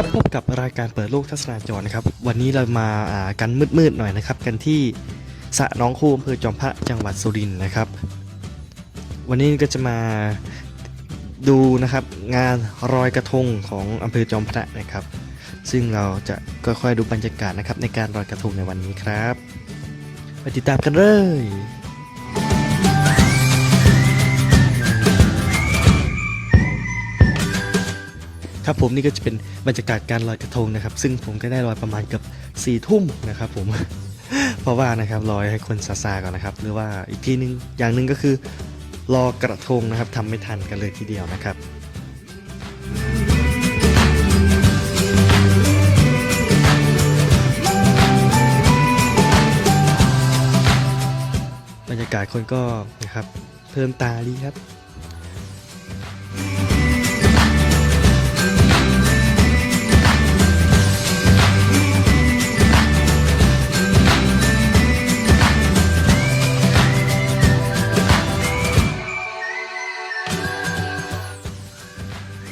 ครับพบกับรายการเปิดโลกทัศนาจรนะครับ วันนี้เรามาากันมืดๆหน่อยนะครับ กันที่สะน้องคูอำเภอจอมพระจังหวัดสุรินทร์นะครับ วันนี้ก็จะมาดูนะครับงานรอยกระทงของอำเภอจอมพระนะครับ ซึ่งเราจะค่อยๆดูบรรยากาศนะครับในการรอยกระทงในวันนี้ครับ ไปติดตามกันเลย ครับผมนี่ก็จะเป็นบรรยากาศการลอยกระทงนะครับ ซึ่งผมก็ได้ลอยประมาณเกือบสี่ทุ่มนะครับผมเพราะว่านะครับลอยให้คนซาซาก่อนนะครับ หรือว่าอีกทีนึงอย่างหนึ่งก็คือรอกระทงนะครับทำไม่ทันกันเลยทีเดียวนะครับบรรยากาศคนก็นะครับเพิ่มตาดีครับ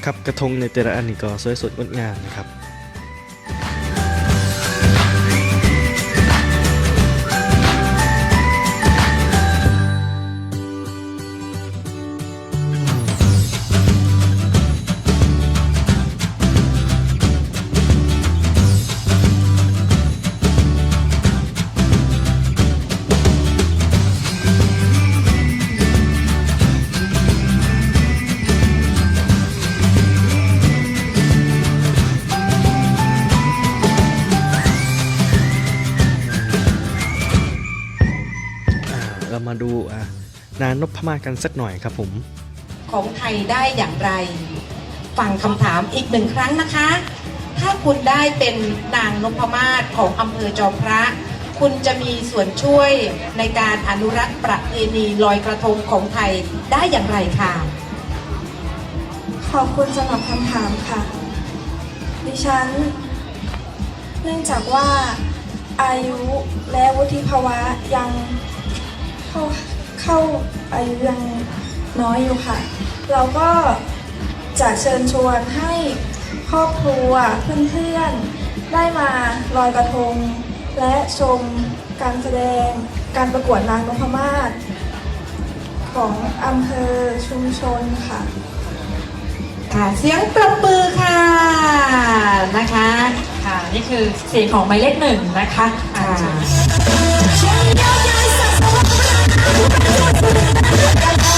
ครับกระทงในแต่ละอันนี่ก็สวยสดงดงามนะครับ อ่าเรามาดูอ่านานนพมาศกันสักหน่อยครับผม ของไทยได้อย่างไร ฟังคำถามอีกหนึ่งครั้งนะคะ ถ้าคุณได้เป็นนางนพมาศของอำเภอจอมพระ คุณจะมีส่วนช่วยในการอนุรักษ์ประเพณีลอยกระทงของไทยได้อย่างไรค่ะขอบคุณสำหรับคำถามค่ะ ดิฉัน เนื่องจากว่าอายุและวุฒิภาวะยัง เข้าเข้าอายุยังน้อยอยู่ค่ะ เราก็จะเชิญชวนให้ครอบครัวเพื่อนๆ ได้มาลอยกระทง และชมการแสดงการประกวดนางนพมาศของอำเภอชุมชนค่ะ ค่ะเสียงปรบมือค่ะนะคะค่ะนี่คือเสียงของหมายเลขหนึ่งนะคะอ่า Let's go.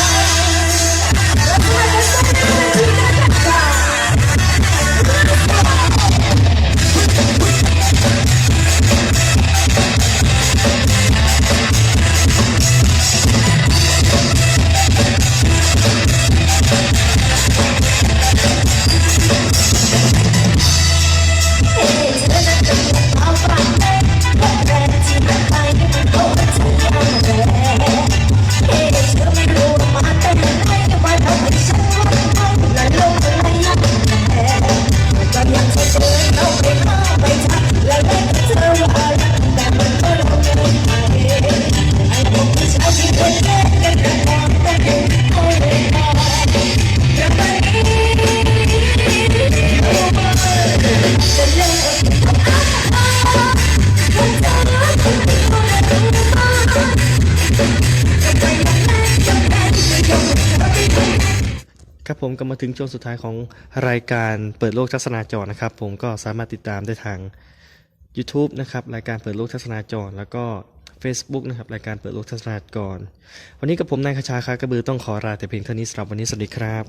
ครับผมก็มาถึงช่วงสุดท้ายของรายการเปิดโลกทัศนาจรนะครับ ผมก็สามารถติดตามได้ทาง YouTube นะครับรายการเปิดโลกทัศนาจร แล้วก็ Facebook นะครับรายการเปิดโลกทัศนาจร วันนี้กับผมนายคชาคากระบือต้องขอลาแต่เพียงเท่านี้สำหรับวันนี้สวัสดีครับ